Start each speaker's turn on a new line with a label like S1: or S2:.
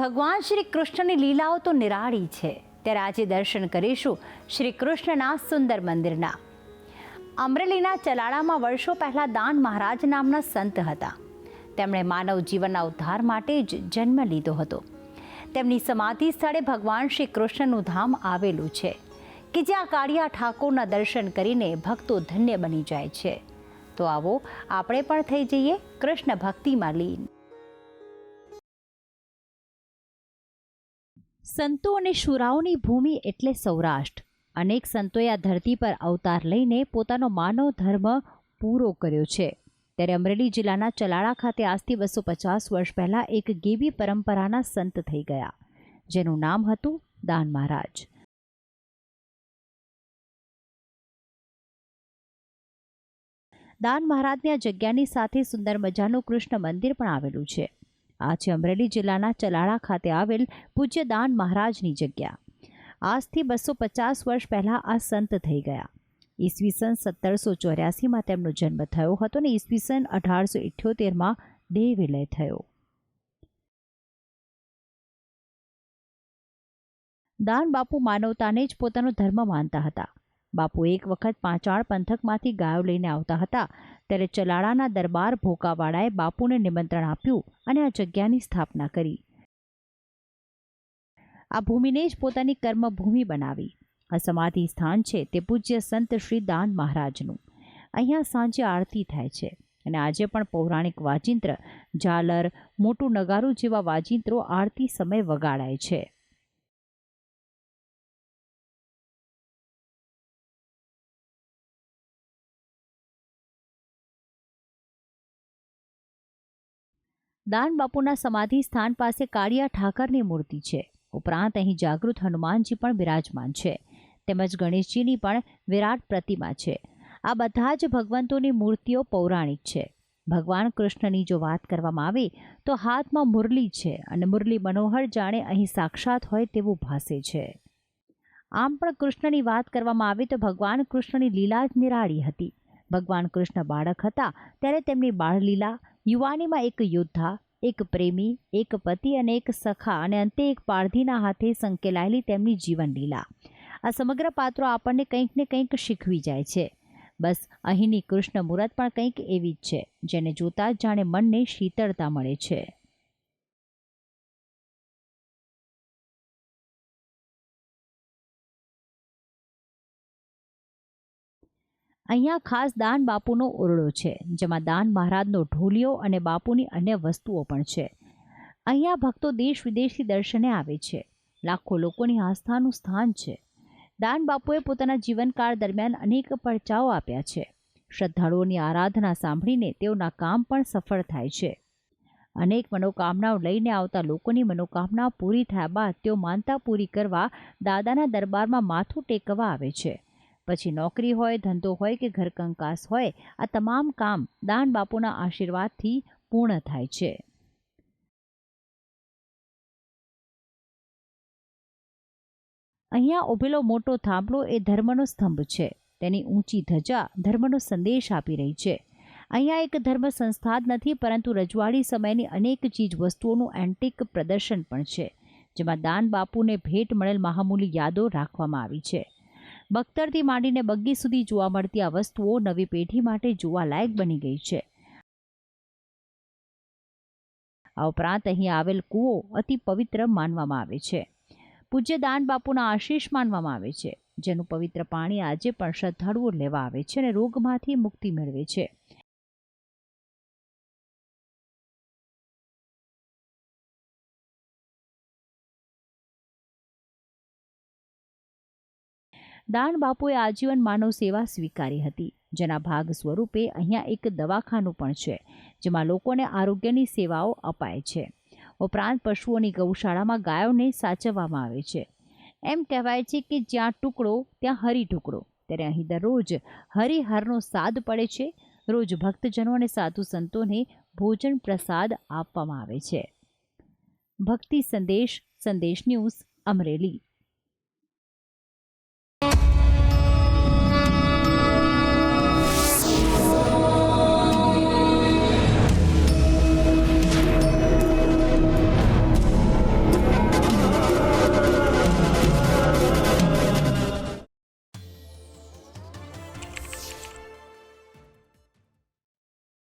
S1: ભગવાન શ્રી કૃષ્ણની લીલાઓ તો નિરાળી છે. ત્યારે આજે દર્શન કરીશું શ્રી કૃષ્ણના સુંદર મંદિરના. અમરેલીના ચલાળામાં વર્ષો પહેલાં દાન મહારાજ નામના સંત હતા. તેમણે માનવ જીવનના ઉદ્ધાર માટે જ જન્મ લીધો હતો. તેમની સમાધિ સ્થળે ભગવાન શ્રી કૃષ્ણનું ધામ આવેલું છે, કે જ્યાં કાળિયા ઠાકોરના દર્શન કરીને ભક્તો ધન્ય બની જાય છે. તો આવો આપણે પણ થઈ જઈએ કૃષ્ણ ભક્તિમાં લીન સંતો અને શુરાઓની ભૂમિ એટલે સૌરાષ્ટ્ર. અનેક સંતોએ આ ધરતી પર અવતાર લઈને પોતાનો માનવ ધર્મ પૂરો કર્યો છે. ત્યારે અમરેલી જિલ્લાના ચલાળા ખાતે આજથી બસો પચાસ વર્ષ પહેલાં એક ગેબી પરંપરાના સંત થઈ ગયા, જેનું નામ હતું દાન મહારાજ. દાન મહારાજની આ જગ્યાની સાથે સુંદર મજાનું કૃષ્ણ મંદિર પણ આવેલું છે. આ છે અમરેલી જિલ્લાના ચલાળા ખાતે આવેલ પૂજ્ય દાન મહારાજની જગ્યા. આજથી બસો પચાસ વર્ષ પહેલાં આ સંત થઈ ગયા. ઈસવીસન સત્તરસો ચોર્યાસીમાં તેમનો જન્મ થયો હતો અને ઈસવીસન અઢારસો ઇઠ્યોતેરમાં દેહ વિલય થયો. દાન બાપુ માનવતાને જ પોતાનો ધર્મ માનતા હતા. બાપુ એક વખત પાંચાળ પંથકમાંથી ગાયો લઈને આવતા હતા. ત્યારે ચલાળાના દરબાર ભોકાવાળાએ બાપુને નિમંત્રણ આપ્યું અને આ જગ્યાની સ્થાપના કરી. આ ભૂમિને જ પોતાની કર્મભૂમિ બનાવી. આ સમાધિ સ્થાન છે તે પૂજ્ય સંત શ્રી દાન મહારાજનું. અહીંયા સાંજે આરતી થાય છે અને આજે પણ પૌરાણિક વાજિંત્ર, ઝાલર, મોટું નગારું જેવા વાજિંત્રો આરતી સમય વગાડાય છે. દાન બાપુના સમાધિ સ્થાન પાસે કાળિયા ઠાકરની મૂર્તિ છે. ઉપરાંત અહીં જાગૃત હનુમાનજી પણ બિરાજમાન છે. તેમજ ગણેશજીની પણ વિરાટ પ્રતિમા છે. આ બધા જ ભગવંતોની મૂર્તિઓ પૌરાણિક છે. ભગવાન કૃષ્ણની જો વાત કરવામાં આવે, તો હાથમાં મુરલી છે અને મુરલી મનોહર જાણે અહીં સાક્ષાત હોય તેવું ભાસે છે. આમ પણ કૃષ્ણની વાત કરવામાં આવે તો ભગવાન કૃષ્ણની લીલા જ નિરાળી હતી. ભગવાન કૃષ્ણ બાળક હતા, ત્યારે તેમની બાળલીલા યુવાનીમાં એક યોદ્ધા, એક પ્રેમી, એક પતિ અને એક સખા અને અંતે એક પારધીના હાથે સંકેલાયેલી તેમની જીવનલીલા. આ સમગ્ર પાત્રો આપણને કંઈક ને કંઈક શીખવી જાય છે. બસ, અહીંની કૃષ્ણ મુહૂર્ત પણ કંઈક એવી જ છે, જેને જોતાં જ જાણે મનને શીતળતા મળે છે. અહીંયા ખાસ દાન બાપુનો ઓરડો છે, જેમાં દાન મહારાજનો ઢોલિયો અને બાપુની અન્ય વસ્તુઓ પણ છે. અહીંયા ભક્તો દેશ વિદેશથી દર્શને આવે છે. લાખો લોકોની આસ્થાનું સ્થાન છે. દાન બાપુએ પોતાના જીવનકાળ દરમિયાન અનેક પડચાઓ આપ્યા છે. શ્રદ્ધાળુઓની આરાધના સાંભળીને તેઓના કામ પણ સફળ થાય છે. અનેક મનોકામનાઓ લઈને આવતા લોકોની મનોકામના પૂરી થયા બાદ તેઓ માનતા પૂરી કરવા દાદાના દરબારમાં માથું ટેકવા આવે છે. પછી નોકરી હોય, ધંધો હોય કે ઘરકંકાસ હોય, આ તમામ કામ દાન બાપુના આશીર્વાદથી પૂર્ણ થાય છે. અહીંયા ઉભેલો મોટો થાંભલો એ ધર્મનો સ્તંભ છે. તેની ઊંચી ધજા ધર્મનો સંદેશ આપી રહી છે. અહીંયા એક ધર્મ સંસ્થા જ નથી, પરંતુ રજવાડી સમયની અનેક ચીજ વસ્તુઓનું એન્ટિક પ્રદર્શન પણ છે, જેમાં દાન બાપુને ભેટ મળેલ મહામૂલી યાદો રાખવામાં આવી છે. બખ્તરથી માંડીને બગ્ગી સુધી જોવા મળતી આ વસ્તુઓ નવી પેઢી માટે જોવાલાયક બની ગઈ છે. આ ઉપરાંત અહીં આવેલ કૂવો અતિ પવિત્ર માનવામાં આવે છે. પૂજ્ય દાન બાપુના આશીષ માનવામાં આવે છે, જેનું પવિત્ર પાણી આજે પણ શ્રદ્ધાળુઓ લેવા આવે છે અને રોગમાંથી મુક્તિ મેળવે છે. દાન બાપુએ આજીવન માનવ સેવા સ્વીકારી હતી. જેના ભાગ સ્વરૂપે અહીંયા એક દવાખાનું પણ છે, જેમાં લોકોને આરોગ્યની સેવાઓ અપાય છે. ઉપરાંત પશુઓની ગૌશાળામાં ગાયોને સાચવવામાં આવે છે. એમ કહેવાય છે કે જ્યાં ટુકડો, ત્યાં હરી ટુકડો. ત્યારે અહીં દરરોજ હરિહરનો સાદ પડે છે. રોજ ભક્તજનો અને સાધુ સંતોને ભોજન પ્રસાદ આપવામાં આવે છે. ભક્તિ સંદેશ સંદેશ ન્યૂઝ અમરેલી.